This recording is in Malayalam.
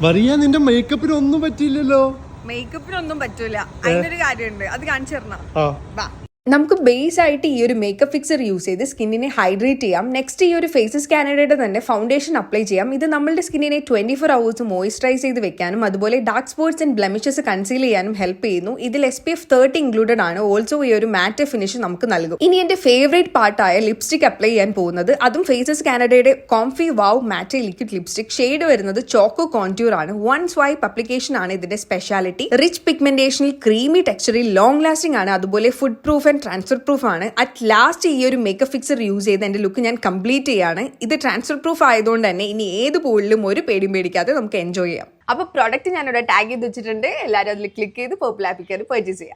വറിയ നിന്റെ മേക്കപ്പിന് ഒന്നും പറ്റിയില്ലല്ലോ. മേക്കപ്പിനൊന്നും പറ്റൂല. അതിനൊരു കാര്യമുണ്ട്. അത് കാണിച്ചു തരണം. നമുക്ക് ബേസ് ആയിട്ട് ഈ ഒരു മേക്കപ്പ് ഫിക്സർ യൂസ് ചെയ്ത് സ്കിന്നിനെ ഹൈഡ്രേറ്റ് ചെയ്യാം. നെക്സ്റ്റ് ഈ ഒരു ഫേസസ് കാനഡയുടെ തന്നെ ഫൗണ്ടേഷൻ അപ്ലൈ ചെയ്യാം. ഇത് നമ്മളുടെ സ്കിന്നിനെ ട്വന്റി ഫോർ അവേഴ്സ് മോയിസ്ചറൈസ് ചെയ്ത് വെക്കാനും അതുപോലെ dark spots and blemishes conceal ചെയ്യാനും ഹെൽപ്പ് ചെയ്യുന്നു. ഇതിൽ S P F thirty included ആണ്. ഓൾസോ ഈ ഒരു മാറ്റ് ഫിനിഷ് നമുക്ക് നൽകും. ഇനി എന്റെ ഫേവറേറ്റ് പാർട്ടായ ലിപ്സ്റ്റിക് അപ്ലൈ ചെയ്യാൻ പോകുന്നത് അതും ഫേസസ് കാനഡയുടെ comfy wow matte liquid lipstick shade വരുന്നത് ചോക്കോ കോൺട്യൂർ ആണ്. വൺ സ്വൈപ്പ് അപ്ലിക്കേഷൻ ആണ് ഇതിന്റെ സ്പെഷ്യാലിറ്റി റിച്ച് പിഗ്മെന്റേഷനിൽ ക്രീമി ടെക്സ്ചറിൽ ലോങ് ലാസ്റ്റിംഗ് ആണ്. അതുപോലെ food proof and transfer proof ആണ്. അറ്റ് ലാസ്റ്റ് ഈ ഒരു മേക്കപ്പ് ഫിക്സർ യൂസ് ചെയ്ത് എന്റെ ലുക്ക് ഞാൻ കംപ്ലീറ്റ് ചെയ്യാണ്. ഇത് ട്രാൻസ്ഫർ പ്രൂഫ് ആയതുകൊണ്ട് തന്നെ ഇനി ഏത് പോളിലും ഒരു പേടിയും പേടിക്കാതെ നമുക്ക് എൻജോയ് ചെയ്യാം. അപ്പോൾ പ്രോഡക്റ്റ് ഞാനിവിടെ ടാഗ് ചെയ്ത് വെച്ചിട്ടുണ്ട്. എല്ലാവരും അതിൽ ക്ലിക്ക് ചെയ്ത് കയറി പർച്ചേസ് ചെയ്യാം.